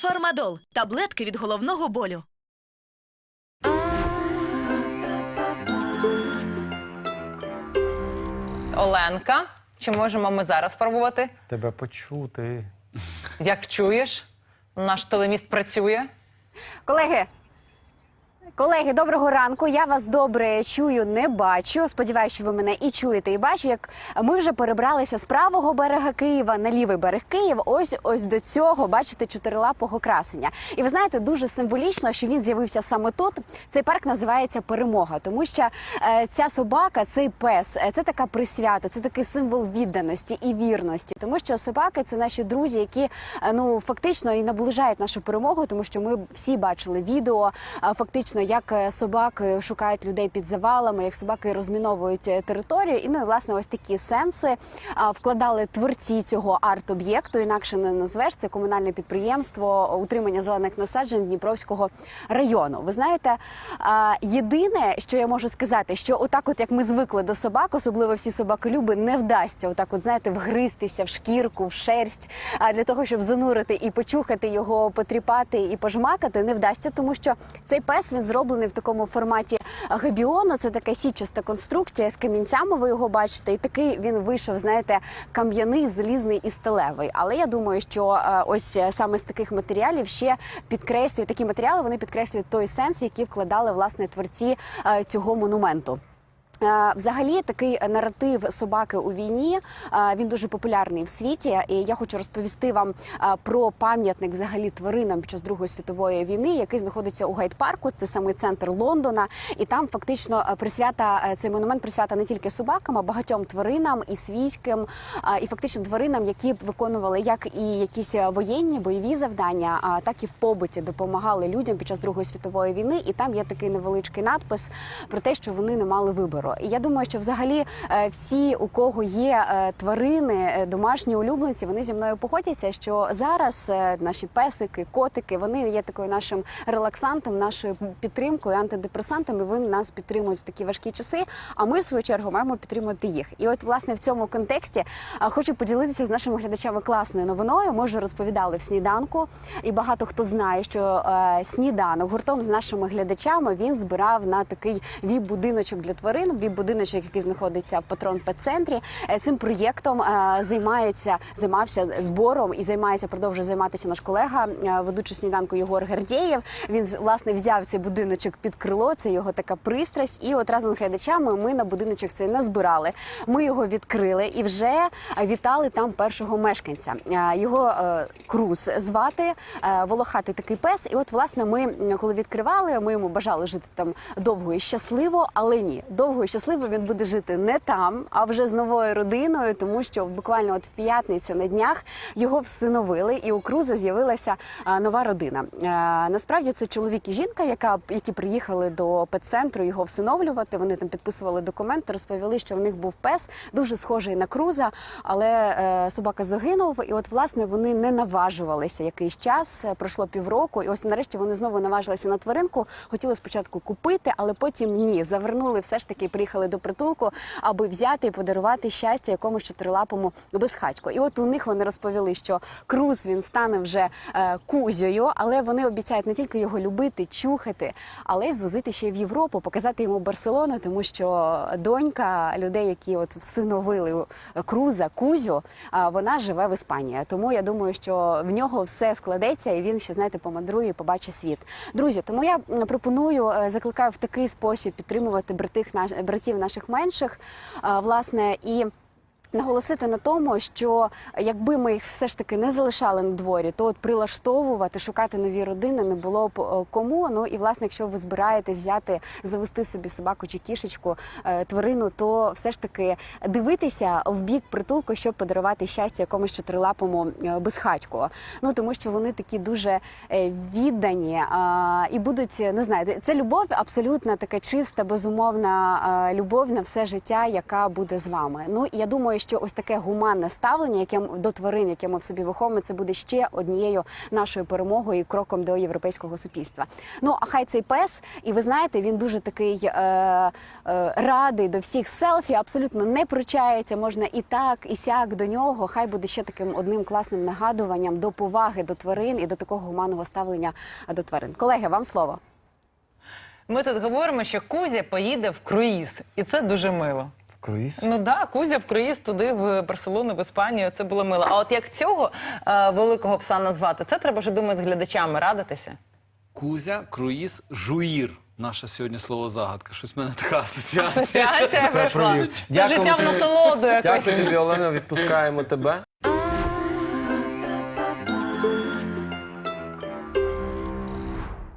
Фармадол таблетки від головного болю. Оленка, чи можемо ми зараз спробувати? Тебе почути. Як чуєш, наш телеміст працює. Колеги. Колеги, доброго ранку. Я вас добре чую, не бачу. Сподіваюся, що ви мене і чуєте, і бачу, як ми вже перебралися з правого берега Києва на лівий берег Києва. Ось ось до цього бачите чотирилапого красення. І ви знаєте, дуже символічно, що він з'явився саме тут. Цей парк називається Перемога, тому що е, ця собака, цей пес, е, це така присвята, це такий символ відданості і вірності. Тому що собаки це наші друзі, які е, ну фактично і наближають нашу перемогу, тому що ми всі бачили відео, е, фактично, як е, собаки шукають людей під завалами, як собаки розміновують е, територію. І ну і власне ось такі сенси вкладали творці цього арт-об'єкту. Інакше не назвеш це комунальне підприємство утримання зелених насаджень Дніпровського району. Ви знаєте, єдине, що я можу сказати, що отак, от як ми звикли до собак, особливо всі собаколюби, не вдасться отак, от знаєте, вгристися в шкірку, в шерсть, для того, щоб занурити і почухати його, потріпати і пожмакати, не вдасться, тому що цей пес він зроблений в такому форматі габіону. Це така січаста конструкція з камінцями. Ви його бачите, і такий він вийшов, знаєте, кам'яний, залізний і сталевий. Але я думаю, що е, ось е, саме з таких матеріалів ще підкреслюють такі матеріали. Вони підкреслюють той сенс, який вкладали власне творці е, цього монументу. Е, Взагалі, такий наратив собаки у війні е, він дуже популярний в світі. І я хочу розповісти вам е, про пам'ятник взагалі тваринам під час Другої світової війни, який знаходиться у гайд-парку. Це саме центр Лондона, і там фактично присвята цей монумент присвята не тільки собакам, а багатьом тваринам і свійським, і фактично тваринам, які виконували як і якісь воєнні бойові завдання, так і в побуті допомагали людям під час Другої світової війни. І там є такий невеличкий надпис про те, що вони не мали вибору. І я думаю, що взагалі е, всі, у кого є е, тварини, е, домашні улюбленці, вони зі мною погодяться, що зараз наші песики, котики, вони є такою нашим релаксантом, нашою підтримкою, антидепресантом. І вони нас підтримують в такі важкі часи. А ми в свою чергу маємо підтримувати їх. І от власне в цьому контексті хочу поділитися з нашими глядачами класною новиною. Ми вже розповідали в сніданку, і багато хто знає, що сніданок гуртом з нашими глядачами він збирав на такий віп-будиночок для тварин. Віп-будиночок, який знаходиться в патрон центрі Е, Цим проєктом е, займається займався збором і займається, продовжує займатися наш колега, е, ведучий сніданку Єгор Гердєєв. Він власне взяв цей будиночок під крило. Це його така пристрасть. І от разом з глядачами ми на будиночок цей назбирали. Ми його відкрили і вже вітали там першого мешканця. Його Круз звати волохатий такий пес. І от власне ми коли відкривали, ми йому бажали жити там довго і щасливо, але ні, довго щасливо він буде жити не там, а вже з новою родиною, тому що буквально от в п'ятницю на днях його всиновили, і у Круза з'явилася нова родина. Насправді це чоловік і жінка, яка які приїхали до педцентру його всиновлювати. Вони там підписували документи, розповіли, що в них був пес дуже схожий на круза, але е, собака загинув. І от власне вони не наважувалися якийсь час. Е, Пройшло півроку, і ось нарешті вони знову наважилися на тваринку. Хотіли спочатку купити, але потім ні. Завернули все ж таки, приїхали до притулку, аби взяти і подарувати щастя якомусь чотирилапому безхатьку. І от у них вони розповіли, що круз він стане вже е, кузею, але вони обіцяють не тільки його любити, чухати, але й звозити ще й в Європу, показати йому Барселону, тому що донька людей, які от всиновили круза, кузю, вона живе в Іспанії. Тому я думаю, що в нього все складеться, і він ще знаєте помандрує, і побачить світ. Друзі, тому я пропоную, е, закликаю в такий спосіб підтримувати братих наш братів наших менших, власне і. Наголосити на тому, що якби ми їх все ж таки не залишали на дворі, то от прилаштовувати, шукати нові родини не було б е, кому. Ну і власне, якщо ви збираєте взяти, завести собі собаку чи кішечку, е, тварину, то все ж таки дивитися в бік притулку, щоб подарувати щастя якомусь чотирилапому е, безхатьку. Ну тому що вони такі дуже віддані і будуть не знаю, це любов абсолютно така чиста, безумовна любов на все життя, яка буде з вами. Ну і я думаю, що ось таке гуманне ставлення, яке до тварин, яке ми в собі виховуємо, це буде ще однією нашою перемогою і кроком до європейського суспільства. Ну а хай цей пес, і ви знаєте, він дуже такий е, е, радий до всіх селфі, абсолютно не пручається. Можна і так, і сяк до нього. Хай буде ще таким одним класним нагадуванням до поваги до тварин і до такого гуманного ставлення до тварин. Колеги, вам слово. Ми тут говоримо, що Кузя поїде в круїз, і це дуже мило. Круїз? Ну да, Кузя в круїз туди, в Барселону, в Іспанію. Це було мило. А от як цього е, великого пса назвати, це треба вже думати з глядачами радитися. Кузя, круїз, жуїр. Наше сьогодні слово загадка. Щось в мене така асоціація. Асоціація Це Це життя в насолоду якось. Дякую тобі, Олена, відпускаємо тебе.